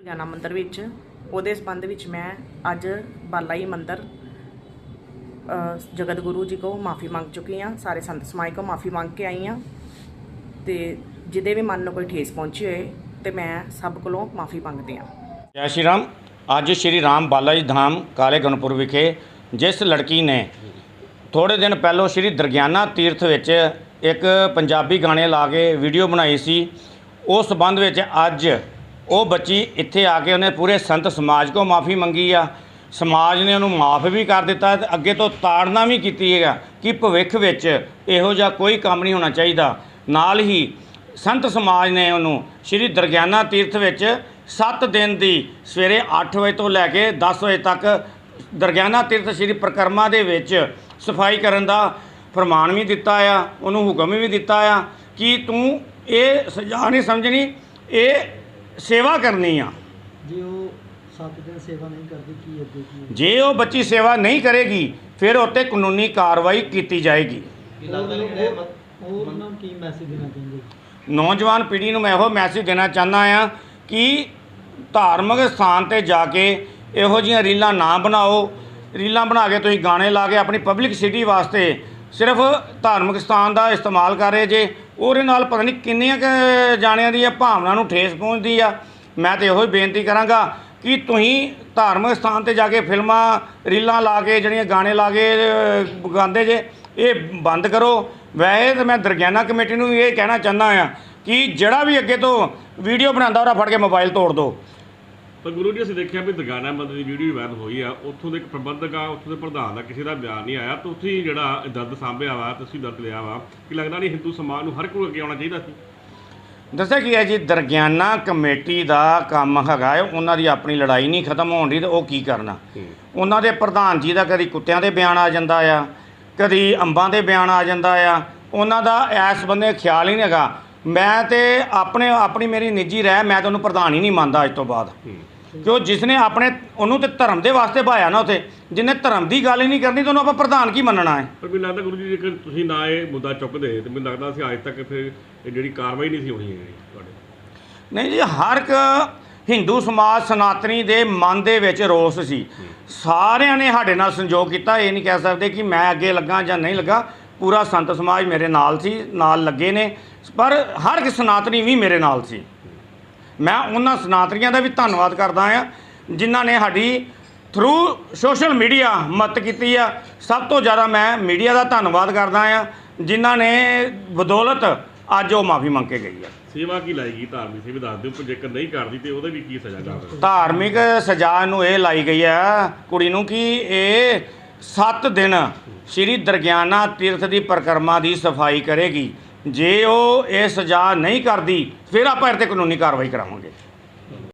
ਜਾਣਾ ਮੰਦਿਰ ਵਿੱਚ। ਉਹਦੇ ਸੰਬੰਧ ਵਿੱਚ ਮੈਂ ਅੱਜ ਬਾਲਾਈ ਮੰਦਿਰ ਅ, ਜਗਤ ਗੁਰੂ ਜੀ ਕੋ ਮਾਫੀ ਮੰਗ ਚੁੱਕੀ ਹਾਂ। ਸਾਰੇ ਸੰਤ ਸਮਾਜ ਕੋ ਮਾਫੀ ਮੰਗ ਕੇ ਆਈ ਹਾਂ। ਤੇ ਜਿਹਦੇ ਵੀ ਮਨ ਨੂੰ ਕੋਈ ਠੇਸ ਪਹੁੰਚੀ ਹੋਏ ਤੇ ਮੈਂ ਸਭ ਕੋਲੋਂ ਮਾਫੀ ਮੰਗਦੀ ਹਾਂ। ਜੈ ਸ਼੍ਰੀ ਰਾਮ। ਅੱਜ ਸ਼੍ਰੀ ਰਾਮ ਬਾਲਾ ਜੀ ਧਾਮ ਕਾਲੇ ਗਣਪੁਰ ਵਿਖੇ ਜਿਸ ਲੜਕੀ ਨੇ ਥੋੜੇ ਦਿਨ ਪਹਿਲਾਂ ਸ਼੍ਰੀ ਦਰਗਿਆਨਾ ਤੀਰਥ ਵਿੱਚ ਇੱਕ ਪੰਜਾਬੀ ਗਾਣੇ ਲਾ ਕੇ ਵੀਡੀਓ ਬਣਾਈ ਸੀ। ਉਸ ਸੰਬੰਧ ਵਿੱਚ ਅੱਜ ਉਹ ਬੱਚੀ ਇੱਥੇ ਆ ਕੇ ਉਹਨੇ ਪੂਰੇ ਸੰਤ ਸਮਾਜ ਕੋ ਮਾਫੀ ਮੰਗੀ ਆ। ਸਮਾਜ ਨੇ ਉਹਨੂੰ ਮਾਫ ਵੀ ਕਰ ਦਿੱਤਾ ਤੇ ਅੱਗੇ ਤੋਂ ਤਾੜਨਾ ਵੀ ਕੀਤੀ ਹੈਗਾ ਕਿ ਭਵਿੱਖ ਵਿੱਚ ਇਹੋ ਜਿਹਾ ਕੋਈ ਕੰਮ ਨਹੀਂ ਹੋਣਾ ਚਾਹੀਦਾ। ਨਾਲ ਹੀ ਸੰਤ ਸਮਾਜ ਨੇ ਉਹਨੂੰ ਸ਼੍ਰੀ ਦਰਗਿਆਨਾ ਤੀਰਥ ਵਿੱਚ 7 ਦਿਨ ਦੀ ਸਵੇਰੇ 8 ਵਜੇ ਤੋਂ ਲੈ ਕੇ 10 ਵਜੇ ਤੱਕ ਦਰਗਿਆਨਾ ਤੀਰਥ ਸ਼੍ਰੀ ਪ੍ਰਕਰਮਾ ਦੇ ਵਿੱਚ ਸਫ਼ਾਈ ਕਰਨ ਦਾ ਫਰਮਾਨ ਵੀ ਦਿੱਤਾ ਆ, ਉਹਨੂੰ ਹੁਕਮ ਵੀ ਦਿੱਤਾ ਆ ਕਿ ਤੂੰ ਇਹ ਸਜ਼ਾ ਨਹੀਂ ਸਮਝਣੀ, ਇਹ ਸੇਵਾ ਕਰਨੀ ਆ। ਜੇ ਉਹ 7 ਦਿਨ ਸੇਵਾ ਨਹੀਂ ਕਰਦੀ ਕੀ ਅੱਗੇ ਕੀ? ਜੇ ਉਹ ਬੱਚੀ ਸੇਵਾ ਨਹੀਂ ਕਰੇਗੀ ਫਿਰ ਉੱਤੇ ਕਾਨੂੰਨੀ ਕਾਰਵਾਈ ਕੀਤੀ ਜਾਏਗੀ। ਹੋਰ ਉਹ ਉਹਨਾਂ ਨੂੰ ਕੀ ਮੈਸੇਜ ਦੇਣਾ ਚਾਹੁੰਦੇ ਨੌਜਵਾਨ ਪੀੜ੍ਹੀ ਨੂੰ ਮੈਂ ਇਹੋ ਮੈਸੇਜ ਦੇਣਾ ਚਾਹੁੰਦਾ ਆ ਕਿ ਧਾਰਮਿਕ ਸਥਾਨ ਤੇ ਜਾ ਕੇ ਇਹੋ ਜਿਹੀਆਂ ਰੀਲਾਂ ਨਾ ਬਣਾਓ। ਰੀਲਾਂ ਬਣਾ ਕੇ ਤੁਸੀਂ ਗਾਣੇ ਲਾ ਕੇ ਆਪਣੀ ਪਬਲਿਕ ਸਿਟੀ ਵਾਸਤੇ ਸਿਰਫ ਧਾਰਮਿਕ ਸਥਾਨ ਦਾ ਇਸਤੇਮਾਲ ਕਰ ਰਹੇ ਜੇ। ਉਹਦੇ ਨਾਲ ਪਤਾ ਨਹੀਂ ਕਿੰਨੀਆਂ ਕੁ ਜਾਣਿਆਂ ਦੀ ਭਾਵਨਾ ਨੂੰ ਠੇਸ ਪਹੁੰਚਦੀ ਆ। ਮੈਂ ਤੇ ਇਹੋ ਹੀ ਬੇਨਤੀ ਕਰਾਂਗਾ ਕਿ ਤੁਸੀਂ ਧਾਰਮਿਕ ਸਥਾਨ ਤੇ ਜਾ ਕੇ ਫਿਲਮਾਂ, ਰੀਲਾਂ ਲਾ ਕੇ, ਜਿਹੜੀਆਂ ਗਾਣੇ ਲਾ ਕੇ ਗਾਉਂਦੇ ਜੇ, ਇਹ ਬੰਦ ਕਰੋ। ਵੈਸੇ ਤਾਂ ਮੈਂ ਦਰਗਿਆਨਾ ਕਮੇਟੀ ਨੂੰ ਇਹ ਕਹਿਣਾ ਚਾਹੁੰਦਾ ਆ ਕਿ ਜਿਹੜਾ ਵੀ ਅੱਗੇ ਤੋਂ ਵੀਡੀਓ ਬਣਾਉਂਦਾ, ਉਹਦਾ ਫੜ ਕੇ ਮੋਬਾਈਲ ਤੋੜ ਦਿਓ। ਪਰ ਗੁਰੂ ਜੀ ਅਸੀਂ ਦੇਖਿਆ ਵੀ ਦਰਗਾਨਾ ਮੰਦਰ ਦੀ ਵੀਡੀਓ ਵਾਇਰਲ ਹੋਈ ਆ। ਉੱਥੋਂ ਦੇ ਇੱਕ ਪ੍ਰਬੰਧਕ ਆ ਉੱਥੋਂ ਦੇ ਪ੍ਰਧਾਨ ਦਾ ਕਿਸੇ ਦਾ ਬਿਆਨ ਨਹੀਂ ਆਇਆ। ਤੁਸੀਂ ਜਿਹੜਾ ਇਹ ਦਰਦ ਸਾਂਭਿਆ ਵਾ ਤੁਸੀਂ ਦਰਦ ਲਿਆ ਵਾ ਕਿ ਲੱਗਦਾ ਨਹੀਂ ਹਿੰਦੂ ਸਮਾਜ ਨੂੰ ਹਰ ਕੋਈ ਅੱਗੇ ਆਉਣਾ ਚਾਹੀਦਾ ਸੀ? ਦੱਸਿਆ ਕੀ ਹੈ ਜੀ ਦਰਗਿਆਨਾ ਕਮੇਟੀ ਦਾ ਕੰਮ ਹੈਗਾ ਹੈ ਉਹਨਾਂ ਦੀ ਆਪਣੀ ਲੜਾਈ ਨਹੀਂ ਖਤਮ ਹੋਣ ਦੀ ਤੇ ਉਹ ਕੀ ਕਰਨਾ? ਉਹਨਾਂ ਦੇ ਪ੍ਰਧਾਨ ਜੀ ਦਾ ਕਦੀ ਕੁੱਤਿਆਂ ਦੇ ਬਿਆਨ ਆ ਜਾਂਦਾ ਆ ਕਦੀ ਅੰਬਾਂ ਦੇ ਬਿਆਨ ਆ ਜਾਂਦਾ ਆ। ਉਹਨਾਂ ਦਾ ਐਸ ਬੰਦੇ ਖਿਆਲ ਹੀ ਨਹੀਂ ਹੈਗਾ। ਮੈਂ ਤੇ ਆਪਣੇ ਆਪਣੀ ਮੇਰੀ ਨਿੱਜੀ ਰਹਿ ਮੈਂ ਤਾਂ ਉਹਨੂੰ ਪ੍ਰਧਾਨ ਹੀ ਨਹੀਂ ਮੰਨਦਾ ਅੱਜ ਤੋਂ ਬਾਅਦ। ਕਿਉਂ ਜਿਸ ਨੇ ਆਪਣੇ ਉਹਨੂੰ ਤੇ ਧਰਮ ਦੇ ਵਾਸਤੇ ਭਾਇਆ ਨਾ ਉਥੇ ਜਿਹਨੇ ਧਰਮ ਦੀ ਗੱਲ ਹੀ ਨਹੀਂ ਕਰਨੀ ਤਾਂ ਉਹਨੂੰ ਆਪਾਂ ਪ੍ਰਧਾਨ ਕੀ ਮੰਨਣਾ ਹੈ? ਪਰ ਮੈਨੂੰ ਲੱਗਦਾ ਗੁਰੂ ਜੀ ਜੇਕਰ ਤੁਸੀਂ ਨਾ ਇਹ ਮੁੱਦਾ ਚੁੱਕਦੇ ਤੇ ਮੈਨੂੰ ਲੱਗਦਾ ਸੀ ਅੱਜ ਤੱਕ ਫਿਰ ਇਹ ਜਿਹੜੀ ਕਾਰਵਾਈ ਨਹੀਂ ਸੀ ਹੋਣੀ ਤੁਹਾਡੇ। ਨਹੀਂ ਜੀ ਹਰ ਇੱਕ ਹਿੰਦੂ ਸਮਾਜ ਸਨਾਤਨੀ ਦੇ ਮਨ ਦੇ ਵਿੱਚ ਰੋਸ ਸੀ। ਸਾਰਿਆਂ ਨੇ ਸਾਡੇ ਨਾਲ ਸੰਯੋਗ ਕੀਤਾ ਇਹ ਨਹੀਂ ਕਹਿ ਸਕਦੇ ਕਿ ਮੈਂ ਅੱਗੇ ਲੱਗਾ ਜਾਂ ਨਹੀਂ ਲੱਗਾ। ਪੂਰਾ ਸੰਤ ਸਮਾਜ ਮੇਰੇ ਨਾਲ ਸੀ ਨਾਲ ਲੱਗੇ ਨੇ ਪਰ ਹਰ ਇੱਕ ਸਨਾਤਨੀ ਵੀ ਮੇਰੇ ਨਾਲ ਸੀ। ਮੈਂ ਉਹਨਾਂ ਸਨਾਤਨੀਆਂ ਦਾ ਵੀ ਧੰਨਵਾਦ ਕਰਦਾ ਆ ਜਿਨ੍ਹਾਂ ਨੇ ਸਾਡੀ ਥਰੂ ਸੋਸ਼ਲ ਮੀਡੀਆ ਮਦਦ ਕੀਤੀ ਆ। ਸਭ ਤੋਂ ਜ਼ਿਆਦਾ ਮੈਂ ਮੀਡੀਆ ਦਾ ਧੰਨਵਾਦ ਕਰਦਾ ਆ ਜਿਨ੍ਹਾਂ ਨੇ ਬਦੌਲਤ ਅੱਜ ਉਹ ਮਾਫੀ ਮੰਗ ਕੇ ਗਈ ਆ। ਸੇਵਾ ਕੀ ਲਾਏਗੀ ਧਾਰਮਿਕ ਸੇਵਾ ਦੱਸ ਦਿਓ ਜੇਕਰ ਨਹੀਂ ਕਰਦੀ ਤੇ ਉਹਦੇ ਵੀ ਕੀ ਸਜ਼ਾ ਜਾਵੇ ਧਾਰਮਿਕ ਸਜ਼ਾ ਨੂੰ ਇਹ ਲਾਈ ਗਈ ਆ ਕੁੜੀ ਨੂੰ ਕਿ ਇਹ 7 ਦਿਨ ਸ਼੍ਰੀ ਦਰਗਿਆਨਾ ਤੀਰਥ ਦੀ ਪਰਿਕਰਮਾ ਦੀ ਸਫ਼ਾਈ ਕਰੇਗੀ। ਜੇ ਉਹ ਇਹ ਸਜ਼ਾ ਨਹੀਂ ਕਰਦੀ, ਫਿਰ ਆਪਾਂ ਇਹ ਤੇ ਕਾਨੂੰਨੀ ਕਾਰਵਾਈ ਕਰਾਵਾਂਗੇ।